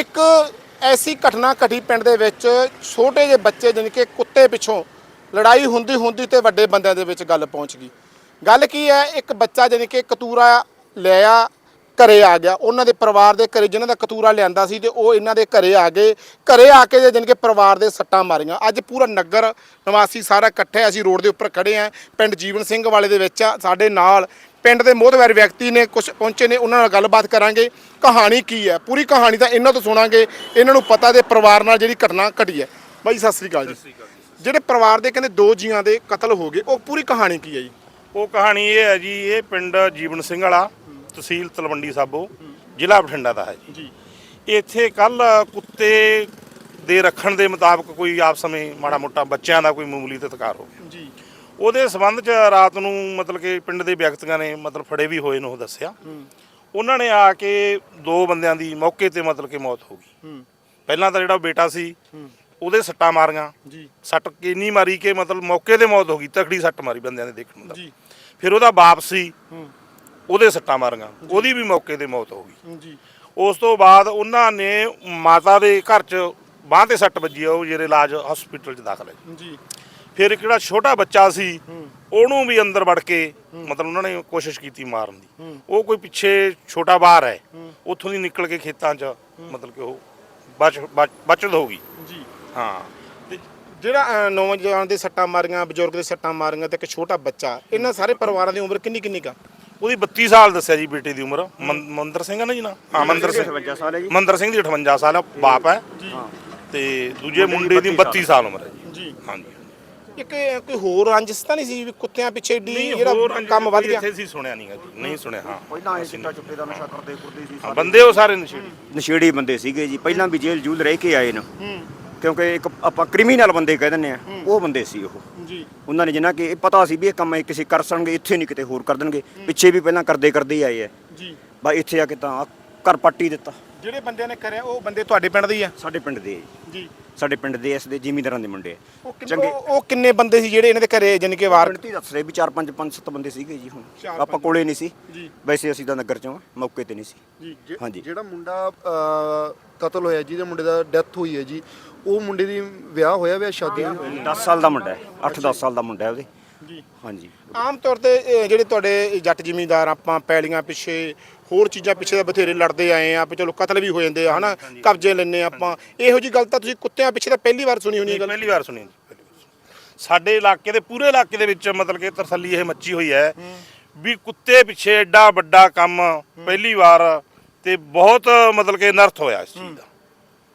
ਇੱਕ ਐਸੀ ਘਟਨਾ ਘਟੀ ਪਿੰਡ ਦੇ ਵਿੱਚ, ਛੋਟੇ ਜਿਹੇ ਬੱਚੇ ਜਾਣੀ ਕਿ ਕੁੱਤੇ ਪਿੱਛੋਂ ਲੜਾਈ ਹੁੰਦੀ ਹੁੰਦੀ ਤੇ ਵੱਡੇ ਬੰਦਿਆਂ ਦੇ ਵਿੱਚ ਗੱਲ ਪਹੁੰਚ ਗਈ। ਗੱਲ ਕੀ ਹੈ, ਇੱਕ ਬੱਚਾ ਜਾਣੀ ਕਿ ਕਤੂਰਾ ਲਿਆ ਘਰੇ ਆ ਗਿਆ। ਉਹਨਾਂ ਦੇ ਪਰਿਵਾਰ ਦੇ ਘਰੇ ਜਿਨ੍ਹਾਂ ਦਾ ਕਤੂਰਾ ਲਿਆਂਦਾ ਸੀ ਤੇ ਉਹ ਇਹਨਾਂ ਦੇ ਘਰੇ ਆ ਗਏ। ਘਰੇ ਆ ਕੇ ਜਾਣੀ ਕਿ ਪਰਿਵਾਰ ਦੇ ਸੱਟਾਂ ਮਾਰੀਆਂ। ਅੱਜ ਪੂਰਾ ਨਗਰ ਨਿਵਾਸੀ ਸਾਰਾ ਇਕੱਠੇ ਅਸੀਂ ਰੋਡ ਦੇ ਉੱਪਰ ਖੜੇ ਆ ਪਿੰਡ ਜੀਵਨ ਸਿੰਘ ਵਾਲੇ ਦੇ ਵਿੱਚ ਸਾਡੇ ਨਾਲ ਪਿੰਡ ਦੇ ਮੋਹਤਵਰ ਵਿਅਕਤੀ ਨੇ ਕੁਝ ਪਹੁੰਚੇ ਨੇ ਉਹਨਾਂ ਨਾਲ ਗੱਲਬਾਤ ਕਰਾਂਗੇ। ਕਹਾਣੀ ਕੀ ਹੈ? ਪੂਰੀ ਕਹਾਣੀ ਤਾਂ ਇਹਨਾਂ ਤੋਂ ਸੁਣਾਂਗੇ। ਇਹਨਾਂ ਨੂੰ ਪਤਾ ਦੇ ਪਰਿਵਾਰ ਨਾਲ ਜਿਹੜੀ ਘਟਨਾ ਘਟੀ ਹੈ। ਬਾਈ ਸਤਿ ਸ੍ਰੀ ਅਕਾਲ ਜੀ। ਜਿਹੜੇ ਪਰਿਵਾਰ ਦੇ ਕਹਿੰਦੇ ਦੋ ਜੀਆਂ ਦੇ ਕਤਲ ਹੋ ਗਏ ਉਹ ਪੂਰੀ ਕਹਾਣੀ ਕੀ ਹੈ ਜੀ? ਉਹ ਕਹਾਣੀ ਇਹ ਹੈ ਜੀ ਇਹ ਪਿੰਡ ਜੀਵਨ ਸਿੰਘ ਵਾਲਾ ਤਹਿਸੀਲ ਤਲਵੰਡੀ ਸਾਬੋ ਜ਼ਿਲ੍ਹਾ ਬਠਿੰਡਾ ਦਾ ਹੈ ਜੀ। ਇੱਥੇ ਕੱਲ ਕੁੱਤੇ ਦੇ ਰੱਖਣ ਦੇ ਮੁਤਾਬਕ ਕੋਈ ਆਪਸ ਵਿੱਚ ਮਾੜਾ ਮੋਟਾ ਬੱਚਿਆਂ ਦਾ ਕੋਈ ਮਾਮੂਲੀ ਤਤਕਾਰ ਹੋ ਗਿਆ। ਜੀ। ਉਹਦੇ ਸਬੰਧ 'ਚ ਰਾਤ ਨੂੰ ਮਤਲਬ ਕਿ ਪਿੰਡ ਦੇ ਵਿਅਕਤੀਆਂ ਨੇ ਮਤਲਬ ਫੜੇ ਵੀ ਹੋਏ ਨੇ ਉਹ ਦੱਸਿਆ। ਉਹਨਾਂ ਨੇ ਆ ਕੇ ਦੋ ਬੰਦਿਆਂ ਦੀ ਮੌਕੇ ਤੇ ਮਤਲਬ ਕਿ ਮੌਤ ਹੋ ਗਈ। ਪਹਿਲਾਂ ਤਾਂ ਜਿਹੜਾ ਬੇਟਾ ਸੀ ਉਹਦੇ ਸੱਟਾਂ ਮਾਰੀਆਂ। ਜੀ। ਸੱਟ ਕਿੰਨੀ ਮਾਰੀ ਕਿ ਮਤਲਬ ਮੌਕੇ ਤੇ ਮੌਤ ਹੋ ਗਈ ਤਕੜੀ ਸੱਟ ਮਾਰੀ ਬੰਦਿਆਂ ਨੇ ਦੇਖਣ ਦਾ ਜੀ। ਫਿਰ ਉਹਦਾ ਬਾਪ ਸੀ ਉਹਦੇ ਸੱਟਾਂ ਮਾਰੀਆਂ। ਉਹਦੀ ਵੀ ਮੌਕੇ ਤੇ ਮੌਤ ਹੋ ਗਈ। ਜੀ। ਉਸ ਤੋਂ ਬਾਅਦ ਉਹਨਾਂ ਨੇ ਮਾਤਾ ਦੇ ਘਰ 'ਚ ਬਾਂਹ ਤੇ ਸੱਟ ਵੱਜੀ ਉਹ ਜਿਹੜੇ ਇਲਾਜ ਹਸਪੀਟਲ 'ਚ ਦਾਖਲ ਹੈ। ਜੀ। ਫਿਰ ਇੱਕ ਜਿਹੜਾ ਛੋਟਾ ਬੱਚਾ ਸੀ ਉਹਨੂੰ ਵੀ ਅੰਦਰ ਵੜ ਕੇ ਮਤਲਬ ਉਹਨਾਂ ਨੇ ਕੋਸ਼ਿਸ਼ ਕੀਤੀ ਮਾਰਨ ਦੀ। ਉਹ ਕੋਈ ਪਿੱਛੇ ਛੋਟਾ ਬਾਹਰ ਹੈ ਉੱਥੋਂ ਦੀ ਨਿਕਲ ਕੇ ਖੇਤਾਂ 'ਚ ਮਤਲਬ ਕਿ ਉਹ ਬਚ ਬਚ- ਬਚਤ ਹੋ ਗਈ। ਜੀ। ਹਾਂ। ਜਿਹੜਾ ਨੌਜਵਾਨ ਦੇ ਸੱਟਾਂ ਮਾਰੀਆਂ ਬਜ਼ੁਰਗ ਦੇ ਸੱਟਾਂ ਮਾਰੀਆਂ ਤੇ ਇੱਕ ਛੋਟਾ ਬੱਚਾ ਇਹਨਾਂ ਸਾਰੇ ਪਰਿਵਾਰਾਂ ਦੀ ਉਮਰ ਕਿੰਨੀ ਕਿੰਨੀ ਕਾ ਉਹਦੀ 32 ਸਾਲ ਦੱਸਿਆ ਜੀ ਬੇਟੇ ਦੀ ਉਮਰ। ਮੰਦਰ ਸਿੰਘ ਹੈ ਨਾ ਜੀ ਨਾ? ਹਾਂ ਮੰਦਰ ਸਿੰਘ। 58 ਸਾਲ ਹੈ ਜੀ। ਮੰਦਰ ਸਿੰਘ ਦੀ 58 ਸਾਲ ਹੈ ਬਾਪ ਹੈ। ਤੇ ਦੂਜੇ ਮੁੰਡੇ ਦੀ 32 ਸਾਲ ਉਮਰ ਹੈ ਜੀ। ਜੀ। ਹਾਂਜੀ। ਇੱਕ ਇਹ ਕੋਈ ਹੋਰ ਰੰਜਿਸ਼ ਤਾਂ ਨਹੀਂ ਸੀ ਵੀ ਕੁੱਤਿਆਂ ਪਿੱਛੇ ਏਡੀ ਨਹੀਂ ਜਿਹੜਾ ਕੰਮ ਵੱਧ ਗਿਆ? ਇੱਥੇ ਸੀ ਸੁਣਿਆ ਨਹੀਂਗਾ ਜੀ ਨਹੀਂ ਸੁਣਿਆ ਹਾਂ। ਪਹਿਲਾਂ ਇਹ ਚਿੱਟਾ ਚੁੱਟੇ ਦਾ ਨਸ਼ਾ ਕਰਦੇ ਕੁਰਦੇ ਸੀ ਹਾਂ, ਬੰਦੇ ਉਹ ਸਾਰੇ ਨਸ਼ੇੜੀ। ਨਸ਼ੇੜੀ ਬੰਦੇ ਸੀਗੇ ਜੀ ਪਹਿਲਾਂ ਵੀ ਜੇਲ੍ਹ ਜੂਲ ਰਹਿ ਕੇ ਆਏ ਨੇ। ਕਿਉਂਕਿ ਇੱਕ ਆਪਾਂ ਕ੍ਰਿਮੀਨਲ ਬੰਦੇ ਕਹਿ ਦਿੰਦੇ ਆ ਉਹ ਬੰਦੇ ਸੀ ਉਹ। ਜੀ। ਉਹਨਾਂ ਨੇ ਜਿੰਨਾ ਕਿ ਇਹ ਪਤਾ ਸੀ ਵੀ ਇਹ ਕੰਮ ਇਹ ਕਿਸੇ ਕਰ ਸਕਣਗੇ ਇੱਥੇ ਨਹੀਂ ਕਿਤੇ ਹੋਰ ਕਰ ਦੇਣਗੇ। ਪਿੱਛੇ ਵੀ ਪਹਿਲਾਂ ਕਰਦੇ ਕਰਦੇ ਆਏ ਆ। ਜੀ। ਬਾ ਇੱਥੇ ਆ ਕੇ ਤਾਂ ਕਰ ਪੱਟੀ ਦਿੱਤਾ। ਜਿਹੜੇ ਬੰਦਿਆਂ ਨੇ ਕਰਿਆ ਉਹ ਬੰਦੇ ਤੁਹਾਡੇ ਪਿੰਡ ਦੇ ਹੀ ਆ? ਸਾਡੇ ਪਿੰਡ ਦੇ ਆ ਜੀ। ਸਾਡੇ ਪਿੰਡ ਦੇ ਇਸ ਦੇ ਜ਼ਿਮੀਂਦਾਰਾਂ ਦੇ ਮੁੰਡੇ ਆ। ਉਹ ਕਿੰਨੇ ਚੰਗੇ ਉਹ ਕਿੰਨੇ ਬੰਦੇ ਸੀ ਜਿਹੜੇ ਇਹਨਾਂ ਦੇ ਘਰੇ ਜਾਣੀ ਕਿ ਵਾਰ ਪਿੰਡ ਤੇ ਹੀ ਦੱਸ ਰਹੇ ਵੀ 4 5 5 7 ਬੰਦੇ ਸੀਗੇ ਜੀ ਹੁਣ। ਆਪਾਂ। ਕੋਲੇ ਨਹੀਂ ਸੀ। ਜੀ। ਵੈਸੇ ਅਸੀਂ ਤਾਂ ਨਗਰ ਚੋਂ ਮੌਕੇ ਤੇ ਨਹੀਂ ਸੀ। ਜੀ ਹਾਂਜੀ। ਜਿਹੜਾ ਮੁੰਡਾ ਕਤਲ ਹੋਇਆ ਜਿਹਦੇ ਮੁੰਡੇ ਦਾ ਡੈਥ ਹੋਈ ਹੈ ਜੀ ਉਹ ਮੁੰਡੇ ਦੀ ਵਿਆਹ ਹੋਇਆ ਵਿਆਹ ਸ਼ਾਦੀ ਹੋਈ 10 ਸਾਲ ਦਾ ਮੁੰਡਾ ਹੈ। 8-10 ਸਾਲ ਦਾ ਮੁੰਡਾ ਹੈ ਉਹਦੇ। ਜੀ। ਹਾਂਜੀ। ਆਮ ਤੌਰ ਤੇ ਇਹ ਜਿਹੜੇ ਤੁਹਾਡੇ ਜੱਟ ਜ਼ਿਮੀਂਦਾਰ ਆਪਾਂ ਪੈਲੀਆਂ ਪਿੱਛੇ ਹੋਰ ਚੀਜ਼ਾਂ ਪਿੱਛੇ ਤਾਂ ਬਥੇਰੇ ਲੜਦੇ ਆਏ ਆ ਵੀ ਚਲੋ ਕਤਲ ਵੀ ਹੋ ਜਾਂਦੇ ਆ ਹਨਾ? ਕਬਜ਼ੇ ਲੈਣੇ ਆਪਾਂ। ਇਹੋ ਜੀ ਗੱਲ ਤਾਂ ਤੁਸੀਂ ਕੁੱਤਿਆਂ ਪਿੱਛੇ ਤਾਂ ਪਹਿਲੀ ਵਾਰ ਸੁਣੀ ਹੋਣੀ ਇਹ ਨਹੀਂ, ਗੱਲ? ਪਹਿਲੀ ਵਾਰ ਸੁਣੀ ਜੀ, ਪਹਿਲੀ ਵਾਰ ਸੁਣੀ। ਸਾਡੇ ਇਲਾਕੇ ਦੇ ਪੂਰੇ ਇਲਾਕੇ ਦੇ ਵਿੱਚ ਮਤਲਬ ਕਿ ਤਰਸੱਲੀ ਇਹ ਮੱਚੀ ਹੋਈ ਹੈ ਵੀ ਕੁੱਤੇ ਪਿੱਛੇ ਐਡਾ ਵੱਡਾ ਕੰਮ ਪਹਿਲੀ ਵਾਰ ਤੇ ਬਹੁਤ ਮਤਲਬ ਕਿ ਨਰਥ ਹੋਇਆ ਇਸ ਚੀਜ਼ ਦਾ।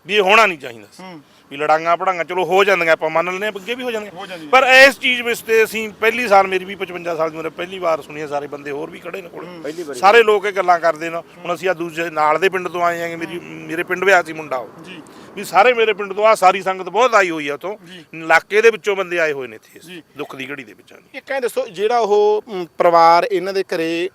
ਵੀ ਇਹ ਹੋਣਾ ਨਹੀਂ ਚਾਹੀਦਾ ਸੀ। ਵੀ ਲੜਾਈਆਂ ਪੜਾਈਆਂ ਚਲੋ ਹੋ ਜਾਂਦੀਆਂ ਆਪਾਂ ਮੰਨ ਲੈਂਦੇ ਹਾਂ ਅੱਗੇ ਵੀ ਹੋ ਜਾਂਦੀਆਂ। ਪਰ ਇਸ ਚੀਜ਼ ਵਿੱਚ ਤੇ ਅਸੀਂ ਪਹਿਲੀ ਸਾਲ ਮੇਰੀ ਵੀ 55 ਸਾਲ ਦੀ ਉਮਰ ਪਹਿਲੀ ਵਾਰ ਸੁਣੀਆਂ ਸਾਰੇ ਬੰਦੇ ਹੋਰ ਵੀ ਖੜੇ ਨੇ ਪਹਿਲੀ ਕੋਲ ਵਾਰੀ। ਸਾਰੇ ਲੋਕ ਇਹ ਗੱਲਾਂ ਕਰਦੇ ਨੇ। ਹੁਣ ਅਸੀਂ ਆ ਦੂਜੇ ਨਾਲ ਦੇ ਪਿੰਡ ਤੋਂ ਆਏ ਆਂਗੇ ਮੇਰੀ ਮੇਰੇ ਪਿੰਡ ਵਿਆਹ ਸੀ ਮੁੰਡਾ ਉਹ। ਜੀ। ਵੀ ਸਾਰੇ ਮੇਰੇ ਪਿੰਡ ਤੋਂ ਆ ਸਾਰੀ ਸੰਗਤ ਬਹੁਤ ਆਈ ਹੋਈ ਆ ਉਤੋਂ ਇਲਾਕੇ ਦੇ ਵਿੱਚੋਂ ਬੰਦੇ ਆਏ ਹੋਏ ਨੇ ਇੱਥੇ ਦੁੱਖ ਦੀ ਘੜੀ ਦੇ ਵਿੱਚ। ਇਹ ਕਹਿੰਦੇ ਦੱਸੋ ਜਿਹੜਾ ਉਹ ਪਰਿਵਾਰ ਇਹਨਾਂ ਦੇ ਘਰੇ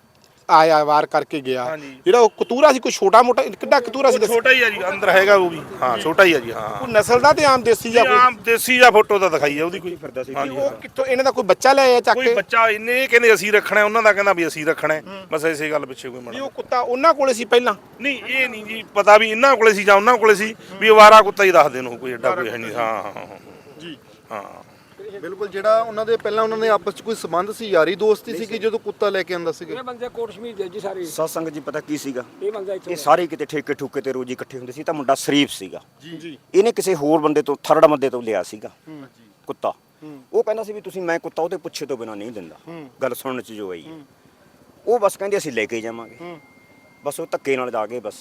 ਆਇਆ ਵਾਰ ਕਰਕੇ ਗਿਆ। ਹਾਂਜੀ। ਜਿਹੜਾ ਉਹ ਕਤੂਰਾ ਸੀ ਕੋਈ ਛੋਟਾ ਮੋਟਾ ਕਿੱਡਾ ਕਤੂਰਾ ਸੀ ਉਹ? ਛੋਟਾ ਹੀ ਆ ਜੀ ਅੰਦਰ ਹੈਗਾ ਉਹ ਵੀ। ਹਾਂ ਛੋਟਾ ਹੀ ਆ ਜੀ ਹਾਂ। ਕੋਈ ਨਸਲ ਦਾ ਤੇ ਆਮ ਦੇਸੀ ਜਾਂ ਕੋਈ? ਆਮ ਦੇਸੀ ਜਾਂ ਫੋਟੋ ਤਾਂ ਦਿਖਾਈ ਆ ਉਹਦੀ ਕੋਈ। ਫਿਰਦਾ ਸੀ। ਹਾਂਜੀ ਉਹ ਕਿੱਥੋਂ ਇਹਨਾਂ ਦਾ ਕੋਈ ਬੱਚਾ ਲੈ ਆਇਆ ਚੱਕ ਕੋਈ ਕੇ? ਬੱਚਾ ਇੰਨੇ ਕਹਿੰਦੇ ਅਸੀਂ ਰੱਖਣਾ ਉਹਨਾਂ ਦਾ ਕਹਿੰਦਾ ਵੀ ਅਸੀਂ ਰੱਖਣਾ ਹੈ। ਬਸ ਇਸੇ ਗੱਲ ਪਿੱਛੇ ਕੋਈ ਵੀ ਮਣਾ ਉਹ ਕੁੱਤਾ ਉਹਨਾਂ ਕੋਲੇ ਸੀ ਪਹਿਲਾਂ? ਨਹੀਂ ਇਹ ਨਹੀਂ ਜੀ ਪਤਾ ਵੀ ਇਹਨਾਂ ਕੋਲੇ ਸੀ ਜਾਂ ਉਹਨਾਂ ਕੋਲੇ ਸੀ ਵੀ ਅਵਾਰਾ ਕੁੱਤਾ ਹੀ ਦੱਸਦੇ ਨੇ ਉਹ ਕੋਈ ਐਡਾ ਕੋਈ ਹੈ ਨਹੀਂ। ਹਾਂ ਹਾਂ, ਹਾਂ। ਜੀ। ਹਾਂ। ਬਿਲਕੁਲ ਜਿਹੜਾ ਉਹਨਾਂ ਦੇ ਪਹਿਲਾਂ ਉਹਨਾਂ ਨੇ ਆਪਸ ਚ ਕੋਈ ਸੰਬੰਧ ਸੀ ਯਾਰੀ ਦੋਸਤੀ ਸੀ। ਕਿ ਜਦੋਂ ਕੁੱਤਾ ਲੈ ਕੇ ਆਂਦਾ ਸੀਗਾ? ਇਹ ਬੰਦੇ ਕੋਟ ਸ਼ਮੀਰ ਦੇ ਜੀ ਸਾਰੇ। ਸਤਸੰਗ ਜੀ ਪਤਾ ਕੀ ਸੀਗਾ? ਇਹ ਬੰਦਾ ਇੱਥੋਂ ਇਹ ਸਾਰੇ ਕਿਤੇ ਠੇਕੇ ਠੁਕੇ ਤੇ ਰੋਜੀ ਇਕੱਠੇ ਹੁੰਦੇ ਸੀ ਤਾਂ ਮੁੰਡਾ ਸ਼ਰੀਫ ਸੀਗਾ। ਜੀ। ਜੀ। ਇਹਨੇ ਕਿਸੇ ਹੋਰ ਬੰਦੇ ਤੋਂ ਥਰਡ ਬੰਦੇ ਤੋਂ ਲਿਆ ਸੀਗਾ। ਕੁੱਤਾ। ਉਹ ਕਹਿੰਦਾ ਸੀ ਵੀ ਤੁਸੀਂ ਮੈਂ ਕੁੱਤਾ ਉਹਦੇ ਪੁੱਛੇ ਤੋਂ ਬਿਨਾ ਨਹੀਂ ਦਿੰਦਾ। ਗੱਲ ਸੁਣਨ ਚ ਜੋ ਆਈ ਹੈ। ਉਹ ਬਸ ਕਹਿੰਦੇ ਅਸੀਂ ਲੈ ਕੇ ਜਾਵਾਂਗੇ। ਬਸ ਉਹ ਧੱਕੇ ਨਾਲ ਜਾ ਕੇ ਬਸ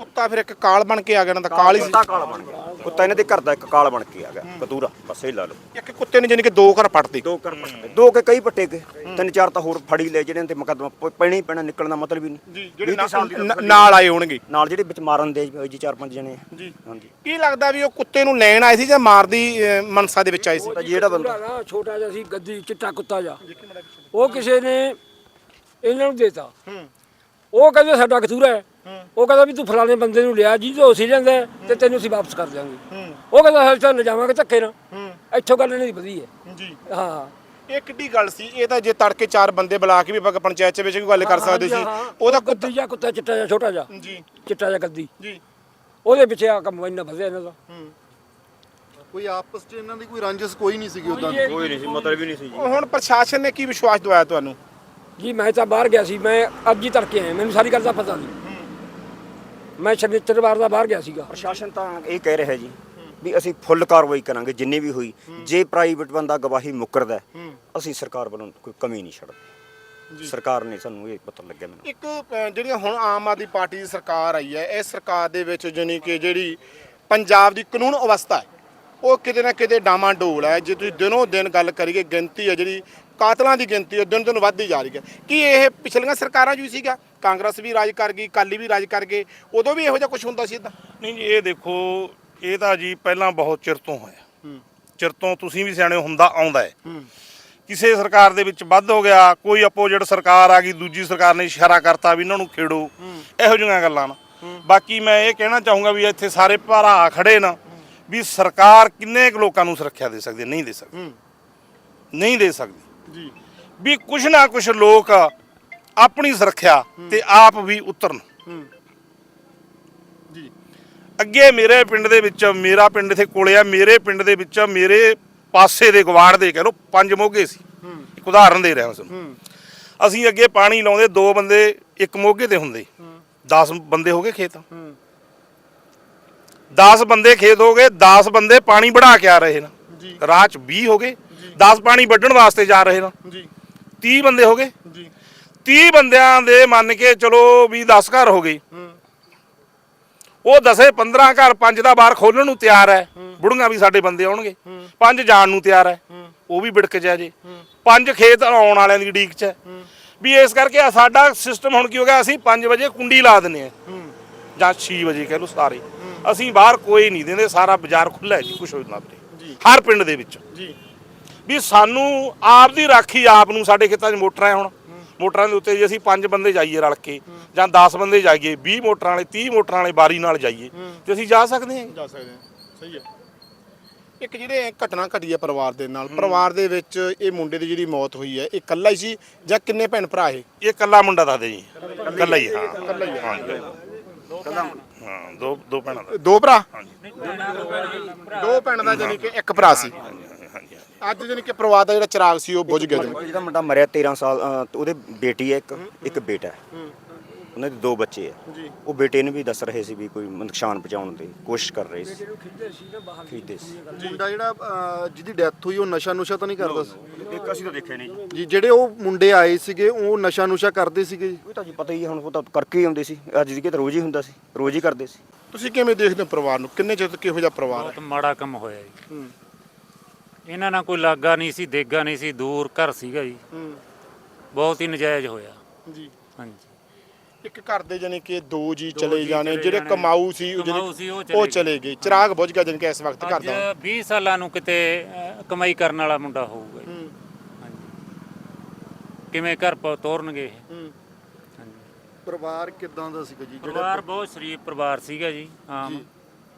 ਕੁੱਤਾ ਫਿਰ ਇੱਕ ਕਾਲ ਬਣ ਕੇ ਆ ਗਿਆ ਨਾ ਤਾਂ ਕਾਲ ਹੀ ਸੀ ਕੁੱਤਾ ਕਾਲ ਬਣ ਗਿਆ। ਕੁੱਤਾ ਇਹਨਾਂ ਦੇ ਘਰ ਦਾ ਇੱਕ ਕਾਲ ਬਣ ਕੇ ਆ ਗਿਆ ਕਤੂਰਾ ਬਸ ਇਹ ਲਾ ਲਓ। ਇੱਕ ਕੁੱਤੇ ਨੇ ਜਾਨੀ ਕਿ ਦੋ ਘਰ ਪੱਟਦੇ ਦੋ ਕਰ ਪੱਟੇ ਦੋ ਕੇ ਕਈ ਪੱਟੇ ਗਏ। ਤਿੰਨ ਚਾਰ ਤਾਂ ਹੋਰ ਫੜੀ ਲੈ ਜਿਹੜੇ ਤੇ ਮੁਕੱਦਮਾ ਪੈਣਾ ਹੀ ਪੈਣਾ ਨਿਕਲਣ ਦਾ ਮਤਲਬ ਹੀ ਨਹੀਂ। ਜੀ ਵੀਹ ਤੀਹ ਸਾਲ ਦੀ ਜਿਹੜੇ ਨ- ਨਾਲ ਆਏ ਹੋਣਗੇ। ਨਾਲ ਜਿਹੜੇ ਵਿੱਚ ਮਾਰਨ ਦੇ ਜੀ ਚਾਰ ਪੰਜ ਜਣੇ ਆ। ਜੀ। ਹਾਂਜੀ। ਕੀ ਲੱਗਦਾ ਵੀ ਉਹ ਕੁੱਤੇ ਨੂੰ ਲੈਣ ਆਏ ਸੀ ਜਾਂ ਮਾਰਦੀ ਅਹ, ਮਨਸਾ ਦੇ ਵਿੱਚ ਆਏ ਸੀ? ਤਾਂ ਜਿਹੜਾ ਬੰਦਾ ਨਾ ਛੋਟਾ ਜਿਹਾ ਸੀ ਗੱਦੀ ਚਿੱਟਾ ਕੁੱਤਾ ਜਿਹਾ। ਉਹ ਕਿਸੇ ਨੇ ਇਹਨਾਂ ਨੂੰ ਦੇਤਾ। ਉਹ ਕਹਿੰਦੇ ਸਾਡਾ ਕਸੂਰ ਹੈ। ਉਹ ਕਹਿੰਦਾ ਵੀ ਤੂੰ ਫਲਾਣੇ ਬੰਦੇ ਨੂੰ ਲਿਆ ਜੀ ਜੋ ਅਸੀਂ ਲੈਂਦਾ ਤੇ ਤੈਨੂੰ ਅਸੀਂ ਵਾਪਸ ਕਰ ਦਿਆਂਗੇ। ਉਹ ਕਹਿੰਦਾ ਅਸੀਂ ਤਾਂ ਲਿਜਾਵਾਂਗੇ ਧੱਕੇ ਨਾਲ। ਇੱਥੋਂ ਗੱਲ ਨਹੀਂ ਵਧੀ ਹੈ। ਜੀ। ਹਾਂ। ਇਹ ਕਿੱਡੀ ਗੱਲ ਸੀ ਇਹ ਤਾਂ ਜੇ ਤੜਕੇ ਚਾਰ ਬੰਦੇ ਬੁਲਾ ਕੇ ਵੀ ਆਪਾਂ ਪੰਚਾਇਤ ਚ ਵਿੱਚ ਵੀ ਗੱਲ ਕਰ ਸਕਦੇ ਸੀ ਉਹਦਾ ਗੱਦੀ ਜਿਹਾ ਕੁੱਤਾ ਚਿੱਟਾ ਜਿਹਾ ਛੋਟਾ ਜਿਹਾ। ਜੀ। ਚਿੱਟਾ ਜਿਹਾ ਗੱਦੀ। ਜੀ। ਉਹਦੇ ਪਿੱਛੇ ਆ ਕੰਮ ਇੰਨਾ ਵਧਿਆ ਇਹਨਾਂ ਦਾ। ਕੋਈ ਆਪਸ 'ਚ ਇਹਨਾਂ ਦੀ ਕੋਈ ਰੰਜਿਸ਼ ਕੋਈ ਨਹੀਂ ਸੀਗੀ ਉਦਾਂ ਕੋਈ ਨਹੀਂ ਸੀ ਮਤਲਬ ਹੀ ਨਹੀਂ ਸੀ ਜੀ। ਹੁਣ ਪ੍ਰਸ਼ਾਸਨ ਨੇ ਕੀ ਵਿਸ਼ਵਾਸ ਦਵਾਇਆ ਤੁਹਾਨੂੰ? ਜੀ ਮੈਂ ਤਾਂ ਬਾਹਰ ਗਿਆ ਸੀ ਮੈਂ ਅੱਜ ਹੀ ਤੜਕੇ ਆਇਆ ਮੈਨੂੰ ਸਾਰੀ ਗੱਲ ਦਾ ਪਤਾ ਨਹੀਂ ਮੈਂ ਸ਼ਨੀਚਰਵਾਰ ਦਾ ਬਾਹਰ ਗਿਆ ਸੀਗਾ। ਪ੍ਰਸ਼ਾਸਨ ਤਾਂ ਇਹ ਕਹਿ ਰਿਹਾ ਜੀ ਵੀ ਅਸੀਂ ਫੁੱਲ ਕਾਰਵਾਈ ਕਰਾਂਗੇ ਜਿੰਨੀ ਵੀ ਹੋਈ। ਜੇ ਪ੍ਰਾਈਵੇਟ ਬੰਦਾ ਗਵਾਹੀ ਮੁੱਕਰਦਾ ਹੈ, ਅਸੀਂ ਸਰਕਾਰ ਵੱਲੋਂ ਕੋਈ ਕਮੀ ਨਹੀਂ ਛੱਡਦੇ। ਸਰਕਾਰ ਨੇ ਸਾਨੂੰ ਇਹ ਪਤਾ ਲੱਗਿਆ ਮੈਨੂੰ। ਇੱਕ ਅ, ਜਿਹੜੀਆਂ ਹੁਣ ਆਮ ਆਦਮੀ ਪਾਰਟੀ ਦੀ ਸਰਕਾਰ ਆਈ ਹੈ ਇਹ ਸਰਕਾਰ ਦੇ ਵਿੱਚ ਜਾਣੀ ਕਿ ਜਿਹੜੀ ਪੰਜਾਬ ਦੀ ਕਾਨੂੰਨ ਅਵਸਥਾ ਹੈ ਉਹ ਕਿਤੇ ਨਾ ਕਿਤੇ ਡਾਮਾ ਡੋਲ ਹੈ। ਜੇ ਤੁਸੀਂ ਦਿਨੋਂ ਦਿਨ ਗੱਲ ਕਰੀਏ ਗਿਣਤੀ ਹੈ ਜਿਹੜੀ ਕਾਤਲਾਂ ਦੀ ਗਿਣਤੀ ਉਹ ਦਿਨ ਦਿਨ ਵੱਧਦੀ ਜਾ ਰਹੀ ਹੈ। ਕੀ ਇਹ ਪਿਛਲੀਆਂ ਸਰਕਾਰਾਂ 'ਚ ਵੀ ਸੀਗਾ? ਕਾਂਗਰਸ ਵੀ ਰਾਜ ਕਰ ਗਈ ਕਾਲੀ ਵੀ ਰਾਜ ਕਰ ਗਏ ਉਦੋਂ ਵੀ ਇਹੋ ਜਿਹਾ ਕੁਝ ਹੁੰਦਾ ਸੀ ਇਦਾਂ? ਨਹੀਂ ਜੀ ਇਹ ਦੇਖੋ ਇਹ ਤਾਂ ਜੀ ਪਹਿਲਾਂ ਬਹੁਤ ਚਿਰ ਤੋਂ ਹੋਇਆ। ਚਿਰ ਤੋਂ ਤੁਸੀਂ ਵੀ ਸਿਆਣੇ ਹੁੰਦਾ ਆਉਂਦਾ ਹੈ। ਕਿਸੇ ਸਰਕਾਰ ਦੇ ਵਿੱਚ ਵੱਧ ਹੋ ਗਿਆ ਕੋਈ ਅਪੋਜੀਟ ਸਰਕਾਰ ਆ ਗਈ ਦੂਜੀ ਸਰਕਾਰ ਨੇ ਇਸ਼ਾਰਾ ਕਰਤਾ ਵੀ ਇਹਨਾਂ ਨੂੰ ਖੇੜੋ ਇਹੋ ਜਿਹੀਆਂ ਗੱਲਾਂ ਨਾ। ਬਾਕੀ ਮੈਂ ਇਹ ਕਹਿਣਾ ਚਾਹੂੰਗਾ ਵੀ ਇੱਥੇ ਸਾਰੇ ਭਰਾ ਖੜੇ ਨਾ ਵੀ ਸਰਕਾਰ ਕਿੰਨੇ ਕੁ ਲੋਕਾਂ ਨੂੰ ਸੁਰੱਖਿਆ ਦੇ ਸਕਦੀ? ਨਹੀਂ ਦੇ ਸਕਦੀ। ਨਹੀਂ ਦੇ ਸਕਦੀ। ਜੀ। ਵੀ ਕੁਛ ਨਾ ਕੁਛ ਲੋਕ ਆਪਣੀ ਸੁਰੱਖਿਆ ਤੇ ਆਪ ਵੀ ਉਤਰਨ। ਜੀ। ਅੱਗੇ ਮੇਰੇ ਪਿੰਡ ਦੇ ਵਿੱਚ ਮੇਰਾ ਪਿੰਡ ਇੱਥੇ ਕੋਲੇ ਆ ਮੇਰੇ ਪਿੰਡ ਦੇ ਵਿੱਚ ਮੇਰੇ ਪਾਸੇ ਦੇ ਗਵਾੜ ਦੇ ਕਹ ਲੋ ਪੰਜ ਮੋਗੇ ਸੀ। ਇੱਕ ਉਦਾਹਰਨ ਦੇ ਰਿਹਾ ਹਾਂ ਤੁਹਾਨੂੰ। ਅਸੀਂ ਅੱਗੇ ਪਾਣੀ ਲਾਉਂਦੇ ਦੋ ਬੰਦੇ ਇੱਕ ਮੋਗੇ ਤੇ ਹੁੰਦੇ। 10 ਬੰਦੇ ਹੋ ਗਏ ਖੇਤ। 10 ਬੰਦੇ ਖੇਤ ਹੋ ਗਏ 10 ਬੰਦੇ ਪਾਣੀ ਵੜਾ ਕੇ ਆ ਰਹੇ ਨੇ। ਜੀ। ਰਾਹ ਚ 20 ਹੋ ਗਏ। 10 ਪਾਣੀ ਵੱਢਣ ਵਾਸਤੇ ਜਾ ਰਹੇ ਨੇ। ਜੀ। 30 ਬੰਦੇ ਹੋ ਗਏ। ਜੀ। 30 ਬੰਦਿਆਂ ਦੇ ਮੰਨ ਕੇ ਚਲੋ ਵੀ 10 ਘਰ ਹੋ ਗਏ। ਉਹ ਦਸੇ 15 ਘਰ ਪੰਜ ਦਾ ਬਾਰ ਖੋਲਣ ਨੂੰ ਤਿਆਰ ਹੈ। ਬੁੜੀਆਂ ਵੀ ਸਾਡੇ ਬੰਦੇ ਆਉਣਗੇ। ਪੰਜ ਜਾਣ ਨੂੰ ਤਿਆਰ ਹੈ। ਉਹ ਵੀ ਵਿੜਕ ਜਾ। ਜੇ ਪੰਜ ਖੇਤ ਆਉਣ ਵਾਲਿਆਂ ਦੀ ਡੀਕ ਚ ਹੈ। ਵੀ ਇਸ ਕਰਕੇ ਸਾਡਾ ਸਿਸਟਮ ਹੁਣ ਕੀ ਹੋ ਗਿਆ ਅਸੀਂ 5 ਵਜੇ ਕੁੰਡੀ ਲਾ ਦਿੰਨੇ ਆ ਜਾਂ 6 ਵਜੇ ਕਹਿ ਲਓ ਸਾਰੇ। ਅਸੀਂ ਬਾਹਰ ਕੋਈ ਨਹੀਂ ਦਿੰਦੇ ਸਾਰਾ ਬਾਜ਼ਾਰ ਖੁੱਲਾ ਹੈ ਜੀ ਕੁਛ ਹੋ ਨਾ ਵੀਰੇ ਹਰ ਪਿੰਡ ਦੇ ਵਿੱਚ। ਜੀ। ਵੀ ਸਾਨੂੰ ਆਪ ਦੀ ਰਾਖੀ ਆਪ ਨੂੰ ਸਾਡੇ ਖੇਤਾਂ 'ਚ ਮੋਟਰਾਂ ਹੁਣ। ਮੋਟਰਾਂ ਦੇ ਉੱਤੇ ਜੇ ਅਸੀਂ ਪੰਜ ਬੰਦੇ ਜਾਈਏ ਰਲ ਕੇ ਜਾਂ 10 ਬੰਦੇ ਜਾਈਏ 20 ਮੋਟਰਾਂ ਵਾਲੇ 30 ਮੋਟਰਾਂ ਵਾਲੇ ਬਾਰੀ ਨਾਲ ਜਾਈਏ ਤੇ ਅਸੀਂ ਜਾ ਸਕਦੇ ਹਾਂ ਜਾ। ਸਕਦੇ ਹਾਂ। ਸਹੀ ਹੈ। ਇੱਕ ਜਿਹੜੇ ਘਟਨਾ ਘਟੀ ਹੈ ਪਰਿਵਾਰ ਦੇ ਨਾਲ ਪਰਿਵਾਰ ਦੇ ਵਿੱਚ ਇਹ ਮੁੰਡੇ ਦੀ ਜਿਹੜੀ ਮੌਤ ਹੋਈ ਹੈ ਇਹ ਇਕੱਲਾ ਹੀ ਸੀ ਜਾਂ ਕਿੰਨੇ ਭੈਣ ਭਰਾ ਇਹ? ਇਹ ਇਕੱਲਾ ਮੁੰਡਾ ਦੱਸਦੇ ਜੀ। ਇਕੱਲਾ ਹੀ ਹਾਂ ਇਕੱਲਾ ਹੀ ਹਾਂ। ਹਾਂ ਦੋ ਦੋ ਭੈਣਾਂ ਦਾ। ਦੋ ਭਰਾ? ਦੋ ਭੈਣ ਦਾ ਜਾਨੀ ਕਿ ਇੱਕ ਭਰਾ ਸੀ। ਅੱਜ ਜਾਨੀ ਕਿ ਪਰਿਵਾਰ ਦਾ ਜਿਹੜਾ ਚਿਰਾਗ ਸੀ ਉਹ ਬੁਝ ਗਿਆ ਜਾਣੀ ਜਿਹਦਾ ਮੁੰਡਾ ਮਰਿਆ 13 ਸਾਲ ਅ, ਉਹਦੇ ਬੇਟੀ ਹੈ ਇੱਕ ਇੱਕ ਬੇਟਾ ਹੈ। ਉਹਨਾਂ ਦੇ ਦੋ ਬੱਚੇ ਹੈ। ਜੀ। ਉਹ ਬੇਟੇ ਨੂੰ ਵੀ ਦੱਸ ਰਹੇ ਸੀ ਵੀ ਕੋਈ ਨੁਕਸਾਨ ਪਹੁੰਚਾਉਣ ਦੀ ਕੋਸ਼ਿਸ਼ ਕਰ ਰਹੇ ਸੀ। ਖਰੀਦੇ ਸੀ ਮੁੰਡਾ ਜਿਹੜਾ ਅਹ, ਜਿਹਦੀ ਡੈਥ ਹੋਈ ਉਹ ਨਸ਼ਾ ਨੁਸ਼ਾ ਤਾਂ ਨਹੀਂ ਕਰਦਾ ਸੀ? ਇੱਕ ਅਸੀਂ ਤਾਂ ਦੇਖਿਆ ਨਹੀਂ। ਜੀ ਜੀ ਜਿਹੜੇ ਉਹ ਮੁੰਡੇ ਆਏ ਸੀਗੇ ਉਹ ਨਸ਼ਾ ਨੁਸ਼ਾ ਕਰਦੇ ਸੀਗੇ ਜੀ? ਉਹ ਤਾਂ ਜੀ ਪਤਾ ਹੀ ਹੈ ਹੁਣ ਉਹ ਤਾਂ ਕਰਕੇ ਹੀ ਆਉਂਦੇ ਸੀ। ਅੱਜ ਦੀ ਕਿ ਰੋਜ਼ ਹੀ ਹੁੰਦਾ ਸੀ ਰੋਜ਼ ਹੀ ਕਰਦੇ ਸੀ। ਤੁਸੀਂ ਕਿਵੇਂ ਦੇਖਦੇ ਹੋ ਪਰਿਵਾਰ ਨੂੰ? ਕਿੰਨੇ ਚਿਰ ਤੋਂ ਕਿਹੋ ਜਿਹਾ ਪਰਿਵਾਰ ਹੈ? ਬਹੁਤ ਮਾੜਾ ਕੰਮ ਹੋਇਆ ਜੀ। ਇਹਨਾਂ ਨਾਲ ਕੋਈ ਲਾਗਾ ਨਹੀਂ ਸੀ ਦੇਗਾ ਨਹੀਂ ਸੀ ਦੂਰ ਘਰ ਸੀਗਾ ਜੀ। ਬਹੁਤ ਹੀ ਨਜਾਇਜ਼ ਹੋਇਆ। ਜੀ। ਹਾਂਜੀ। ਇੱਕ ਘਰ ਦੇ ਜਾਨੀ ਕਿ ਦੋ ਜੀ ਚਲੇ ਜਾਣੇ ਜਿਹੜੇ। ਕਮਾਊ ਸੀ ਉਹ ਕਮਾਊ ਜਾਣੀ ਸੀ, ਉਹ ਉਹ ਚਲੇ ਗਏ। ਚਿਰਾਗ ਬੁਝ ਗਿਆ ਜਾਨੀ ਕਿ ਇਸ ਵਕਤ ਘਰ ਅੱਜ ਦਾ। 20 ਸਾਲਾਂ ਨੂੰ ਕਿਤੇ ਕਮਾਈ ਕਰਨ ਵਾਲਾ ਮੁੰਡਾ ਹੋਊਗਾ ਜੀ। ਹਾਂਜੀ। ਕਿਵੇਂ ਘਰ ਪ ਤੋਰਨਗੇ ਇਹ? ਪਰਿਵਾਰ ਕਿਦਾਂ ਦਾ ਸੀਗਾ ਜੀ? ਪਰਿਵਾਰ ਬਹੁਤ ਸ਼ਰੀਫ ਪਰਿਵਾਰ ਸੀਗਾ ਜੀ ਆਮ।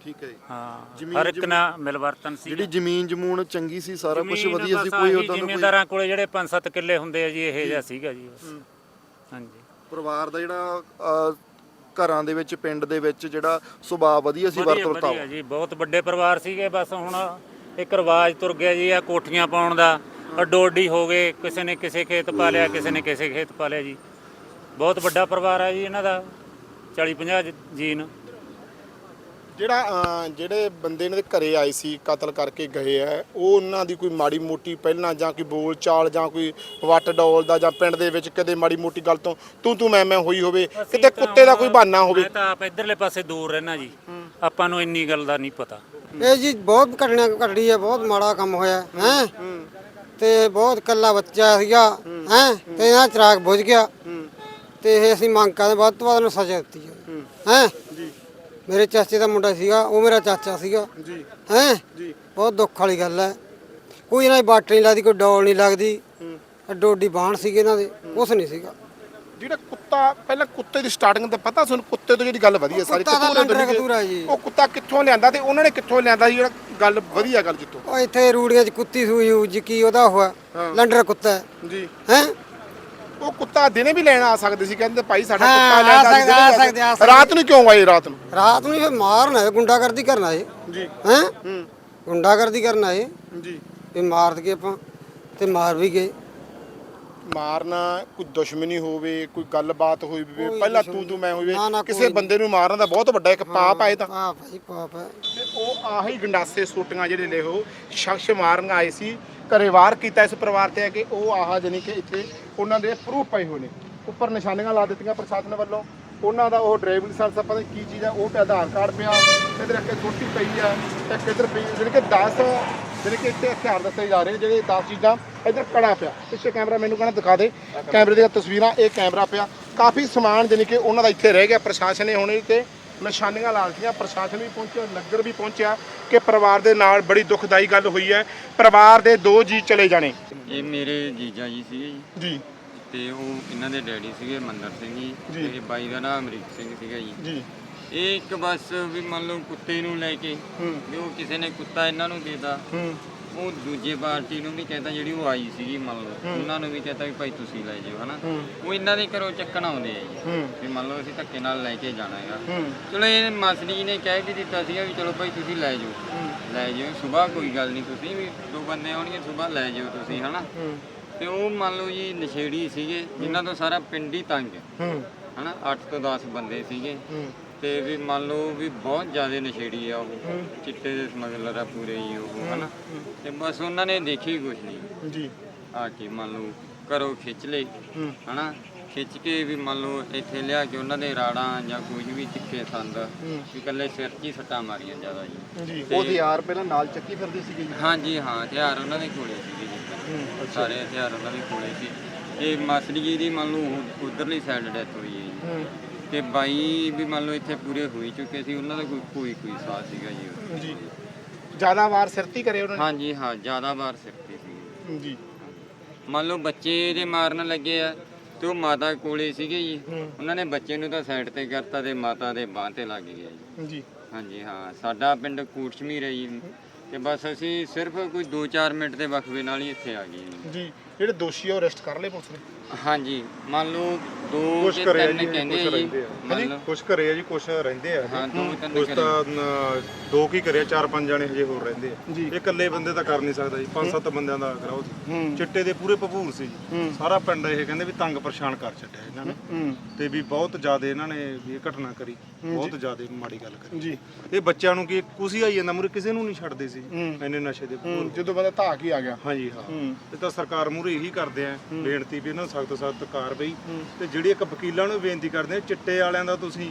ਠੀਕ ਹੈ ਜੀ। ਹਾਂ ਜ਼ਮੀਨ ਹਰ ਇੱਕ ਜਮੂਨ- ਨਾਲ ਮਿਲਵਰਤਨ ਸੀ ਜਿਹੜੀ ਜ਼ਮੀਨ ਜਮੂਨ ਚੰਗੀ ਸੀ ਸਾਰਾ ਕੁਝ ਜ਼ਮੀਨ ਵਧੀਆ ਸੀ ਬਸ ਕੋਈ ਆਹੀ ਉਦਾਂ ਦਾ ਕੋਈ ਜ਼ਿਮੀਂਦਾਰਾਂ ਕੋਲੇ ਜਿਹੜੇ 5-7 ਕਿੱਲੇ ਹੁੰਦੇ ਆ ਜੀ ਇਹ ਜਿਹਾ ਸੀਗਾ ਜੀ ਬਸ। ਹਾਂਜੀ। ਪਰਿਵਾਰ ਦਾ ਜਿਹੜਾ ਅਹ, ਘਰਾਂ ਦੇ ਵਿੱਚ ਪਿੰਡ ਦੇ ਵਿੱਚ ਜਿਹੜਾ ਸੁਭਾਅ ਵਧੀਆ ਸੀ ਵਧੀਆ ਵਰਤੋਂ ਵਧੀਆ ਜੀ ਬਹੁਤ ਵੱਡੇ ਪਰਿਵਾਰ ਸੀਗੇ ਬਸ ਹੁਣ ਇੱਕ ਰਿਵਾਜ ਤੁਰ ਗਿਆ ਜੀ ਆ ਕੋਠੀਆਂ ਪਾਉਣ ਦਾ। ਅੱਡੋ ਅੱਡੀ ਹੋ ਗਏ ਕਿਸੇ ਨੇ ਕਿਸੇ ਖੇਤ ਪਾ ਲਿਆ ਕਿਸੇ ਨੇ ਕਿਸੇ ਖੇਤ ਪਾ ਲਿਆ ਜੀ। ਬਹੁਤ ਵੱਡਾ ਪਰਿਵਾਰ ਹੈ ਜੀ ਇਹਨਾਂ ਦਾ 40 50 ਜੀਨ। ਜਿਹੜਾ ਅਹ, ਜਿਹੜੇ ਬੰਦੇ ਇਹਨਾਂ ਦੇ ਘਰੇ ਆਏ ਸੀ ਕਤਲ ਕਰਕੇ ਗਏ ਆ ਉਹ ਉਹਨਾਂ ਦੀ ਕੋਈ ਮਾੜੀ ਮੋਟੀ ਪਹਿਲਾਂ ਜਾਂ ਕੋਈ ਬੋਲ ਚਾਲ ਜਾਂ ਕੋਈ ਵੱਟ ਡੋਲ ਦਾ ਜਾਂ ਪਿੰਡ ਦੇ ਵਿੱਚ ਕਦੇ ਮਾੜੀ ਮੋਟੀ ਗੱਲ ਤੋਂ ਤੂੰ ਤੂੰ ਮੈਂ ਮੈਂ ਹੋਈ ਹੋਵੇ ਕਿਤੇ ਕੁੱਤੇ ਦਾ ਕੋਈ ਬਹਾਨਾ ਹੋਵੇ। ਮੈਂ ਤਾਂ ਆਪ ਇਧਰਲੇ ਪਾਸੇ ਦੂਰ ਰਹਿਣਾ ਜੀ। ਆਪਾਂ ਨੂੰ ਇੰਨੀ ਗੱਲ ਦਾ ਨਹੀਂ ਪਤਾ। ਇਹ ਜੀ ਬਹੁਤ ਘਟਨਾ ਘਟੜੀ ਹੈ ਬਹੁਤ ਮਾੜਾ ਕੰਮ ਹੋਇਆ ਹੈ? ਤੇ ਬਹੁਤ ਕੱਲਾ ਬੱਚਾ ਸੀਗਾ ਹੈ? ਤੇ ਇਹਨਾਂ ਚਿਰਾਗ ਬੁਝ ਗਿਆ। ਤੇ ਇਹ ਅਸੀਂ ਮੰਗ ਕਰਦੇ ਵੱਧ ਤੋਂ ਵੱਧ ਨੂੰ ਸਜ਼ਾ ਦਿੱਤੀ ਹੈ? ਮੇਰੇ ਚਾਚੇ ਦਾ ਮੁੰਡਾ ਸੀਗਾ ਉਹ ਮੇਰਾ ਚਾਚਾ ਸੀਗਾ। ਜੀ। ਹੈ? ਜੀ। ਬਹੁਤ ਦੁੱਖ ਵਾਲੀ ਗੱਲ ਹੈ। ਕੋਈ ਇਹਨਾਂ ਦੀ ਬਾਟ ਨਹੀਂ ਲੱਗਦੀ ਕੋਈ ਡੋਲ ਨਹੀਂ ਲੱਗਦੀ। ਅੱਡੀ ਬਾਣ ਸੀਗੇ ਇਹਨਾਂ ਦੇ ਕੁਛ ਨਹੀਂ ਸੀਗਾ। ਜਿਹੜਾ ਕੁੱਤਾ ਪਹਿਲਾਂ ਕੁੱਤੇ ਦੀ ਸਟਾਰਟਿੰਗ ਦਾ ਪਤਾ ਤੁਹਾਨੂੰ? ਕੁੱਤੇ ਤੋਂ ਜਿਹੜੀ ਗੱਲ ਵਧੀਆ ਸਾਰੀ ਕੁੱਤਾ ਤਾਂ ਕਤੂਰੇ ਜੀ। ਉਹ ਕੁੱਤਾ ਕਿੱਥੋਂ ਲਿਆਂਦਾ ਤੇ ਉਹਨਾਂ ਨੇ ਕਿੱਥੋਂ ਲਿਆਂਦਾ ਸੀ ਜਿਹੜਾ ਗੱਲ ਵਧੀਆ ਗੱਲ ਜਿੱਤੋਂ ਉਹ ਇੱਥੇ ਰੂੜੀਆਂ 'ਚ ਕੁੱਤੀ ਸੂਈ ਜੀ ਕੀ ਉਹਦਾ ਹੋਇਆ? ਲੰਡਰ ਕੁੱਤਾ ਜੀ। ਹੈ? ਉਹ ਕੁੱਤਾ ਦਿਨੇ ਵੀ ਲੈਣ ਆ ਸਕਦੇ ਸੀ ਕਹਿੰਦੇ ਭਾਈ ਸਾਡਾ ਹਾਂ, ਕੁੱਤਾ ਆ ਲੈਣ ਸਕਦੇ, ਆ ਸਕਦੇ, ਆ ਸਕਦੇ। ਰਾਤ ਨੂੰ ਕਿਉਂ ਆਏ ਰਾਤ ਨੂੰ? ਰਾਤ ਨੂੰ ਫਿਰ ਮਾਰਨ ਆਏ ਗੁੰਡਾਗਰਦੀ ਕਰਨ ਆਏ ਜੀ। ਹੈ? ਹੂੰ। ਗੁੰਡਾਗਰਦੀ ਕਰਨ ਆਏ ਜੀ। ਵੀ ਮਾਰ ਦਈਏ ਆਪਾਂ ਤੇ ਮਾਰ ਵੀ ਗਏ। ਮਾਰਨਾ ਕੋਈ ਦੁਸ਼ਮਣੀ ਹੋਵੇ ਕੋਈ ਗੱਲਬਾਤ ਹੋਈ ਹੋਵੇ ਕੋਈ ਪਹਿਲਾਂ ਦੁਸ਼ਮਣੀ ਤੂੰ ਤੂੰ ਮੈਂ ਹੋਵੇ ਨਾ, ਕਿਸੇ ਕੋਈ। ਬੰਦੇ ਨੂੰ ਮਾਰਨ ਦਾ ਬਹੁਤ ਵੱਡਾ ਇੱਕ ਪਾਪ ਆ ਇਹ ਤਾਂ। ਪਾਪ ਹੈ ਜੀ ਪਾਪ ਹੈ ਤੇ ਉਹ ਆਹੀ ਗੰਡਾਸੇ ਸੋਟੀਆਂ ਜਿਹੜੇ ਨੇ ਉਹ ਸ਼ਖਸ ਮਾਰਨ ਆਏ ਸੀ। ਘਰੇ ਵਾਰ ਕੀਤਾ ਇਸ ਪਰਿਵਾਰ ਤੇ ਹੈ ਕਿ ਉਹ ਆਹ ਜਾਨੀ ਕਿ ਇੱਥੇ ਉਹਨਾਂ ਦੇ ਪ੍ਰੂਫ ਪਏ ਹੋਏ ਨੇ। ਉੱਪਰ ਨਿਸ਼ਾਨੀਆਂ ਲਾ ਦਿੱਤੀਆਂ ਪ੍ਰਸ਼ਾਸਨ ਵੱਲੋਂ। ਉਹਨਾਂ ਦਾ ਉਹ ਡਰਾਈਵਿੰਗ ਲਾਇਸੈਂਸ ਪਤਾ ਨਹੀਂ ਕੀ ਚੀਜ਼ ਹੈ, ਉਹ ਤੇ ਆਧਾਰ ਕਾਰਡ ਪਿਆ, ਇਧਰ ਅੱਗੇ ਛੋਟੀ ਪਈ ਆ ਇੱਕ ਇਧਰ ਪਈ ਜਿਹੜੀ ਕਿ 10 ਜਿਹੜੇ ਕਿ ਇੱਥੇ ਹਥਿਆਰ ਦੱਸੇ ਜਾ ਰਹੇ ਜਿਹੜੇ 10 ਚੀਜ਼ਾਂ ਇਧਰ ਕੜਾ ਪਿਆ। ਪਿੱਛੇ ਕੈਮਰਾ ਮੈਨੂੰ ਕਹਿੰਦਾ ਦਿਖਾ ਦੇ। ਕੈਮਰੇ ਦੀਆਂ ਤਸਵੀਰਾਂ, ਇਹ ਕੈਮਰਾ ਪਿਆ। ਕਾਫੀ ਸਮਾਨ ਜਾਨੀ ਕਿ ਉਹਨਾਂ ਦਾ ਇੱਥੇ ਰਹਿ ਗਿਆ, ਪ੍ਰਸ਼ਾਸਨ ਨੇ ਹੁਣ ਇਹ ਤੇ ਨਿਸ਼ਾਨੀਆਂ ਲਾ ਦਿੱਤੀਆਂ ਪ੍ਰਸ਼ਾਸਨ ਵੀ ਪਹੁੰਚਿਆ ਨਗਰ ਵੀ ਪਹੁੰਚਿਆ ਕਿ ਪਰਿਵਾਰ ਦੇ ਨਾਲ ਬੜੀ ਦੁਖਦਾਈ ਗੱਲ ਹੋਈ ਹੈ। ਪਰਿਵਾਰ ਦੇ ਦੋ ਜੀ ਚਲੇ ਜਾਣੇ। ਇਹ ਮੇਰੇ ਜੀਜਾ ਜੀ ਸੀਗੇ ਜੀ। ਜੀ। ਤੇ ਉਹ ਇਹਨਾਂ ਦੇ ਡੈਡੀ ਸੀਗੇ ਮੰਦਰ ਸਿੰਘ ਜੀ। ਜੀ। ਤੇ ਬਾਈ ਦਾ ਨਾਮ ਅਮਰੀਕ ਸਿੰਘ ਸੀਗਾ ਜੀ। ਜੀ। ਇਹ ਇੱਕ ਬਸ ਵੀ ਮੰਨ ਲਓ ਕੁੱਤੇ ਨੂੰ ਲੈ ਕੇ ਹੂੰ। ਵੀ ਉਹ ਕਿਸੇ ਨੇ ਕੁੱਤਾ ਇਹਨਾਂ ਨੂੰ ਦੇਤਾ। ਹੂੰ। ਉਹ ਦੂਜੇ ਪਾਰਟੀ ਨੂੰ ਵੀ ਕਹਿੰਦਾ ਜਿਹੜੀ ਉਹ ਆਈ ਸੀਗੀ ਮੰਨ ਲਓ ਉਹਨਾਂ ਨੂੰ ਵੀ ਕਹਿੰਦਾ ਵੀ ਭਾਈ ਤੁਸੀਂ ਲੈ ਜਾਓ ਹਨਾ? ਉਹ ਇਹਨਾਂ ਦੇ ਘਰੋਂ ਚੱਕਣ ਆਉਂਦੇ ਆ ਜੀ। ਵੀ ਮੰਨ ਲਓ ਅਸੀਂ ਧੱਕੇ ਨਾਲ ਲੈ ਕੇ ਜਾਣਾ ਹੈਗਾ। ਚਲੋ ਇਹ ਮਾਸਟਰ ਜੀ ਨੇ ਕਹਿ ਵੀ ਦਿੱਤਾ ਸੀਗਾ ਵੀ ਚਲੋ ਭਾਈ ਤੁਸੀਂ ਲੈ ਜਾਓ। ਲੈ ਜਾਓ ਸਵੇਰ ਕੋਈ ਗੱਲ ਨਹੀਂ ਤੁਸੀਂ ਵੀ ਦੋ ਬੰਦੇ ਆਉਣਗੇ ਸਵੇਰ ਲੈ ਜਾਓ ਤੁਸੀਂ ਹਨਾ? ਤੇ ਉਹ ਮੰਨ ਲਓ ਜੀ ਨਸ਼ੇੜੀ ਸੀਗੇ ਜਿਨ੍ਹਾਂ ਤੋਂ ਸਾਰਾ ਪਿੰਡ ਹੀ ਤੰਗ ਹੈ। ਹਨਾ? 8 ਤੋਂ 10 ਬੰਦੇ ਸੀਗੇ। ਤੇ ਵੀ ਮੰਨ ਲਓ ਵੀ ਬਹੁਤ ਜ਼ਿਆਦਾ ਨਸ਼ੇੜੀ ਆ ਉਹ। ਚਿੱਟੇ ਦੇ ਸਮਗਲਰ ਆ ਪੂਰੇ ਹੀ ਉਹ ਹਨਾ? ਤੇ ਬਸ ਉਹਨਾਂ ਨੇ ਦੇਖੀ ਕੁਝ ਨਹੀਂ। ਜੀ। ਆ ਕੇ ਮੰਨ ਲਓ ਘਰੋਂ ਖਿੱਚ ਹੂੰ। ਹਨਾ? ਖਿੱਚ ਕੇ ਵੀ ਮੰਨ ਲਓ ਇੱਥੇ ਲਿਆ ਕੇ ਉਹਨਾਂ ਦੇ ਰਾੜਾਂ ਜਾਂ ਕੋਈ ਵੀ ਤਿੱਖੇ ਸੰਦ ਵੀ ਇਕੱਲੇ ਸਿਰ 'ਚ ਹੀ ਸੱਟਾਂ ਮਾਰੀਆਂ ਜ਼ਿਆਦਾ ਜੀ। ਉਹ ਹਥਿਆਰ ਪਹਿਲਾਂ ਨਾਲ ਚੱਕੀ ਫਿਰਦੀ ਸੀਗੀ ਜੀ? ਹਾਂਜੀ ਹਾਂ ਹਥਿਆਰ ਉਹਨਾਂ ਦੇ ਕੋਲੇ ਸੀਗੇ ਜੀ। ਸਾਰੇ ਹਥਿਆਰ ਉਹਨਾਂ ਦੇ ਕੋਲੇ ਸੀ। ਤੇ ਮਾਸਟਰ ਜੀ ਦੀ ਮੰਨ ਲਓ ਉਧਰਲੀ ਸਾਈਡ ਡੈਥ ਹੋਈ ਹੈ ਜੀ। ਤੇ ਬਾਈ ਵੀ ਮੰਨ ਲਓ ਇੱਥੇ ਪੂਰੇ ਹੋਈ ਚੁੱਕੇ ਸੀ ਉਹਨਾਂ ਦਾ ਕੋਈ ਕੋਈ ਕੋਈ ਸਾਥ ਸੀਗਾ ਜੀ ਉਹ। ਜੀ। ਜ਼ਿਆਦਾ ਵਾਰ ਸਿਰਤੀ ਕਰੇ ਉਹਨਾਂ ਹਾਂਜੀ ਹਾਂ ਜ਼ਿਆਦਾ ਵਾਰ ਤੇ ਸੀ। ਨੇ ਜੀ। ਮੰਨ ਲਓ ਬੱਚੇ ਇਹਦੇ ਮਾਰਨ ਲੱਗੇ ਆ ਤੇ ਉਹ ਮਾਤਾ ਕੋਲੇ ਸੀਗੇ ਜੀ। ਉਹਨਾਂ ਨੇ ਬੱਚੇ ਨੂੰ ਤਾਂ ਸਾਈਡ ਤੇ ਕਰਤਾ ਤੇ ਮਾਤਾ ਦੇ ਬਾਹ ਤੇ ਲੱਗ ਗਿਆ ਜੀ। ਜੀ। ਹਾਂਜੀ ਹਾਂ ਸਾਡਾ ਪਿੰਡ ਕੂਟਸ਼ਮੀਰ ਹੈ ਜੀ। ਤੇ ਬਸ ਅਸੀਂ ਸਿਰਫ ਕੋਈ 2-4 ਮਿੰਟ ਦੇ ਵਕਫੇ ਨਾਲ ਹੀ ਇੱਥੇ ਆ ਗਏ ਜੀ। ਜੀ ਜਿਹੜੇ ਦੋਸ਼ੀ ਆ ਉਹ ਅਰੈਸਟ ਕਰ ਲਏ ਪੁਲਿਸ ਨੇ? ਹਾਂਜੀ ਮੰਨ ਲਓ ਦੋ ਕੁਛ ਘਰੇ ਜੀ, ਕੁਛ ਰਹਿੰਦੇ ਆ। ਮੰਨ ਲਓ ਕੁਛ ਘਰੇ ਆ ਜੀ ਕੁਛ ਰਹਿੰਦੇ ਆ ਹਾਂ ਦੋ ਤਿੰਨ ਕੁਛ ਤਾਂ ਨ- ਦੋ ਕੀ ਕਰਿਆ ਚਾਰ ਪੰਜ ਜਾਣੇ ਹਜੇ ਹੋਰ ਰਹਿੰਦੇ ਆ। ਜੀ। ਇਹ ਇਕੱਲੇ ਬੰਦੇ ਤਾਂ ਕਰ ਨਹੀਂ ਸਕਦਾ ਜੀ ਪੰਜ ਸੱਤ ਬੰਦਿਆਂ ਦਾ ਕਰਾਓ ਹੂੰ। ਚਿੱਟੇ ਦੇ ਪੂਰੇ ਭਪੂਰ ਸੀ ਜੀ। ਸਾਰਾ ਪਿੰਡ ਇਹ ਕਹਿੰਦੇ ਵੀ ਤੰਗ ਪਰੇਸ਼ਾਨ ਕਰ ਛੱਡਿਆ ਇਹਨਾਂ ਨੇ। ਹੂੰ। ਤੇ ਵੀ ਬਹੁਤ ਜ਼ਿਆਦਾ ਇਹਨਾਂ ਨੇ ਵੀ ਇਹ ਘਟਨਾ ਕਰੀ। ਬਹੁਤ ਜ਼ਿਆਦਾ ਮਾੜੀ ਗੱਲ ਕਰੀ। ਜੀ। ਇਹ ਬੱਚਿਆਂ ਨੂੰ ਕੀ ਕੁਸੀ ਆਈ ਜਾਂਦਾ ਮੁਰੇ ਕਿਸੇ ਨੂੰ ਨਹੀਂ ਛੱਡਦੇ ਸੀ ਹੂੰ। ਇੰਨੇ ਨਸ਼ੇ ਦੇ ਜਦੋਂ ਬੰਦਾ ਧਾਕ ਹੀ ਆ ਗਿਆ। ਹਾਂਜੀ ਹਾਂ। ਹੂੰ। ਇਹ ਤਾਂ ਸਰਕਾਰ ਮੂਹਰੇ ਇਹੀ ਕਰਦੇ ਆ ਬੇਨਤੀ ਵੀ ਇਹਨਾਂ ਨੂੰ ਸਖਤ ਸਖਤ ਕਾਰਵਾਈ। ਤੇ ਜਿਹੜੀ ਇੱਕ ਵਕੀਲਾਂ ਨੂੰ ਬੇਨਤੀ ਕਰਦੇ ਆ ਚਿੱਟੇ ਵਾਲਿਆਂ ਦਾ ਤੁਸੀਂ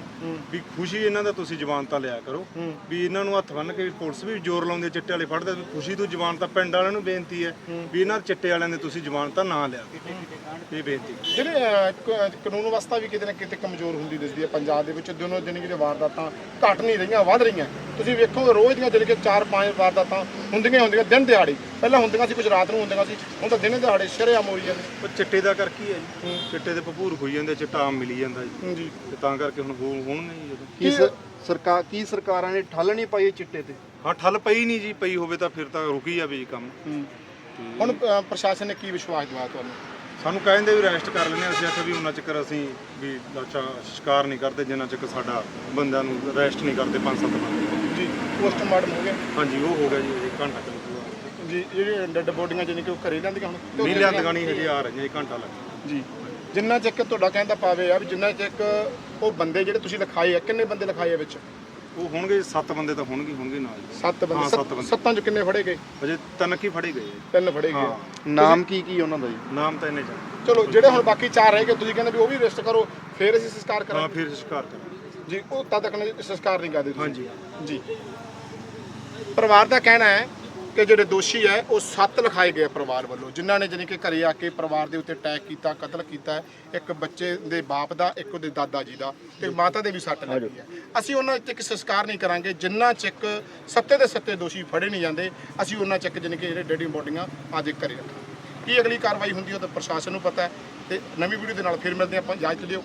ਵੀ ਖੁਸ਼ੀ ਇਹਨਾਂ ਦਾ ਤੁਸੀਂ ਜ਼ਮਾਨਤਾਂ ਲਿਆ ਕਰੋ। ਵੀ ਇਹਨਾਂ ਨੂੰ ਹੱਥ ਬੰਨ ਕੇ ਵੀ ਪੁਲਿਸ ਵੀ ਜ਼ੋਰ ਲਾਉਂਦੀ ਹੈ ਚਿੱਟੇ ਵਾਲੇ ਫੜਦੇ ਵੀ ਖੁਸ਼ੀ ਤੋਂ ਜ਼ਮਾਨਤਾਂ ਪਿੰਡ ਵਾਲਿਆਂ ਨੂੰ ਬੇਨਤੀ ਹੈ ਵੀ ਇਹਨਾਂ ਚਿੱਟੇ ਵਾਲਿਆਂ ਦੇ ਤੁਸੀਂ ਜ਼ਮਾਨਤਾਂ ਨਾ ਲਿਆ ਕਰੋ। ਇਹ ਬੇਨਤੀ। ਜਿਹੜੇ ਅਹ, ਕ- ਕਾਨੂੰਨ ਵਿਵਸਥਾ ਵੀ ਕਿਤੇ ਨਾ ਕਿਤੇ ਕਮਜ਼ੋਰ ਹੁੰਦੀ ਦਿਸਦੀ ਹੈ ਪੰਜਾਬ ਦੇ ਵਿੱਚ। ਦਿਨੋਂ ਦਿਨ ਜਿਹੜੇ ਵਾਰਦਾਤਾਂ ਘਟ ਨਹੀਂ ਰਹੀਆਂ ਵੱਧ ਰਹੀਆਂ। ਤੁਸੀਂ ਵੇਖੋ ਰੋਜ਼ ਦੀਆਂ ਜਿਹੜੇ ਕਿ 4-5 ਵਾਰਦਾਤਾਂ ਹੁੰਦੀਆਂ ਹੀ ਹੁੰਦੀਆਂ ਦਿਨ ਦਿਹਾੜੀ। ਪਹਿਲਾਂ ਹੁੰਦੀਆਂ ਸੀ ਕੁਝ ਰਾਤ ਨੂੰ ਹੁੰਦੀਆਂ ਸੀ ਹੁਣ ਤਾਂ ਦਿਨੇ ਦਿਹਾੜੇ ਸ਼ਰੇਆਮ ਹੋਈ ਜਾਂਦੇ ਉਹ ਚਿੱਟੇ ਦਾ ਕਰ ਕੀ ਹੈ ਜੀ। ਚਿੱਟੇ ਦੇ ਭਪੂਰ ਹੋਈ ਜਾਂਦੇ ਚਿੱਟਾ ਆਮ ਮਿਲੀ ਜਾਂਦਾ ਜੀ। ਜੀ। ਤੇ ਤਾਂ ਕਰਕੇ ਹੁਣ ਹੋ- ਹੋਣਗੇ ਜੀ ਜਦੋਂ। ਕੀ ਸ- ਸਰਕਾਰ ਕੀ ਸਰਕਾਰਾਂ ਨੇ ਠੱਲ ਨਹੀਂ ਪਾਈ ਇਹ ਚਿੱਟੇ ਤੇ? ਹਾਂ ਠੱਲ ਪਈ ਨਹੀਂ ਜੀ ਪਈ ਹੋਵੇ ਤਾਂ ਫਿਰ ਤਾਂ ਰੁਕੀ ਜਾਵੇ ਜੀ ਕੰਮ। ਹੁਣ ਅਹ, ਪ੍ਰਸ਼ਾਸਨ ਨੇ ਕੀ ਵਿਸ਼ਵਾਸ ਦਿਵਾਇਆ ਤੁਹਾਨੂੰ? ਸਾਨੂੰ ਕਹਿੰਦੇ ਵੀ ਰੈਸਟ ਕਰ ਲੈਣੇ ਅਸੀਂ ਆਖਿਆ ਵੀ ਉਹਨਾਂ ਚੱਕਰ ਅਸੀਂ ਵੀ ਲਾਚਾ ਸ਼ਿਕਾਰ ਨਹੀਂ ਕਰਦੇ ਜਿੰਨਾ ਚੱਕਰ ਸਾਡਾ ਬੰਦਿਆਂ ਨੂੰ ਰੈਸਟ ਨਹੀਂ ਕਰਦੇ ਪੰਜ ਸੱਤ ਬੰਦੇ। ਜੀ ਪੋਸਟਮਾਰਟਮ ਹੋ ਗਿਆ? ਹਾਂਜੀ ਉਹ ਹੋ ਗਿਆ ਜੀ ਇਹ ਘੰਟਾ ਕੁ ਲੱਗੂਗਾ ਜੀ ਜਿਹੜੇ ਡੈੱਡ ਬੋਡੀਆਂ ਜਿਵੇਂ ਕਿ ਉਹ ਘਰੇ ਲੈਂਦੀਆਂ ਹੁਣ? ਨਹੀਂ ਲਿਆਂਦੀਆਂ ਨਹੀਂ ਹਜੇ ਆ ਰਹੀਆਂ ਜੀ ਘੰਟਾ ਲੱਗ ਜੀ ਜਿੰਨਾ ਚੱਕ ਤੁਹਾਡਾ ਕਹਿੰਦਾ ਪਾਵੇ ਆ ਵੀ ਜਿੰਨਾ ਚੱਕ ਉਹ ਬੰਦੇ ਜਿਹੜੇ ਤੁਸੀਂ ਲਿਖਾਏ ਆ ਕਿੰਨੇ ਬੰਦੇ ਲਿਖਾਏ ਆ ਵਿੱਚ? ਉਹ ਹੋਣਗੇ ਸੱਤ ਬੰਦੇ ਤਾਂ ਹੋਣਗੇ ਹੋਣਗੇ ਨਾਲ ਜੀ ਸੱਤ ਬੰਦੇ ਹਾਂ, ਸੱਤ- ਬੰਦੇ। ਸੱਤਾਂ ਚ ਕਿੰਨੇ ਫੜੇ ਗਏ? ਹਜੇ ਤਿੰਨ ਕੀ ਫੜੇ ਗਏ। ਤਿੰਨ ਫੜੇ ਹਾਂ। ਗਏ ਨਾਮ ਕੀ ਕੀ ਉਹਨਾਂ ਦਾ ਜੀ? ਨਾਮ ਤਾਂ ਇਹਨੇ ਜਾਣੇ ਚਲੋ ਜਿਹੜੇ ਹੁਣ ਬਾਕੀ ਚਾਰ ਰਹਿ ਗਏ ਤੁਸੀਂ ਕਹਿੰਦੇ ਵੀ ਉਹ ਵੀ ਰੈਸਟ ਕਰੋ ਫਿਰ ਅਸੀਂ ਸੰਸਕਾਰ ਹਾਂ ਕਰਾਂਗੇ। ਫਿਰ ਸ਼ਿਕਾਰ ਕਰਾਂਗੇ। ਜੀ ਉਹ ਤਦ ਤੱਕ ਨਹੀਂ ਸੰਸਕਾਰ ਨਹੀਂ ਕਰਦੇ ਤੁਸੀਂ। ਹਾਂਜੀ। ਜੀ। ਪਰਿਵਾਰ ਦਾ ਕਹਿਣਾ ਹੈ ਕਿ ਜਿਹੜੇ ਦੋਸ਼ੀ ਹੈ ਉਹ ਸੱਤ ਲਿਖਾਏ ਗਏ ਪਰਿਵਾਰ ਵੱਲੋਂ। ਜਿਨ੍ਹਾਂ ਨੇ ਜਾਣੀ ਕਿ ਘਰੇ ਆ ਕੇ ਪਰਿਵਾਰ ਦੇ ਉੱਤੇ ਅਟੈਕ ਕੀਤਾ ਕਤਲ ਕੀਤਾ ਹੈ। ਇੱਕ ਬੱਚੇ ਦੇ ਬਾਪ ਦਾ ਇੱਕ ਉਹਦੇ ਦਾਦਾ ਜੀ ਦਾ ਤੇ ਮਾਤਾ ਦੇ ਵੀ ਸੱਟ ਲੱਗੀ ਹੈ। ਅਸੀਂ ਉਹਨਾਂ ਇੱਕ ਸੰਸਕਾਰ ਨਹੀਂ ਕਰਾਂਗੇ। ਜਿੰਨਾ ਚੱਕ ਸੱਤੇ ਦੇ ਸੱਤੇ ਦੋਸ਼ੀ ਫੜੇ ਨਹੀਂ ਜਾਂਦੇ ਅਸੀਂ ਉਹਨਾਂ ਚੱਕ ਜਾਣੀ ਕਿ ਜਿਹੜੇ ਡੈਡੀ ਬੋਡੀਆਂ ਆਦੇ ਘਰੇ ਰੱਖਾਂਗੇ। ਕੀ ਅਗਲੀ ਕਾਰਵਾਈ ਹੁੰਦੀ ਹੈ ਉਹ ਤਾਂ ਪ੍ਰਸ਼ਾਸਨ ਨੂੰ ਪਤਾ ਹੈ ਤੇ ਨਵੀਂ ਵੀਡੀਓ ਦੇ ਨਾਲ ਫਿਰ ਮਿਲਦੇ ਹਾਂ ਆਪਾਂ। ਇਜਾਜ਼ਤ ਦਿਓ।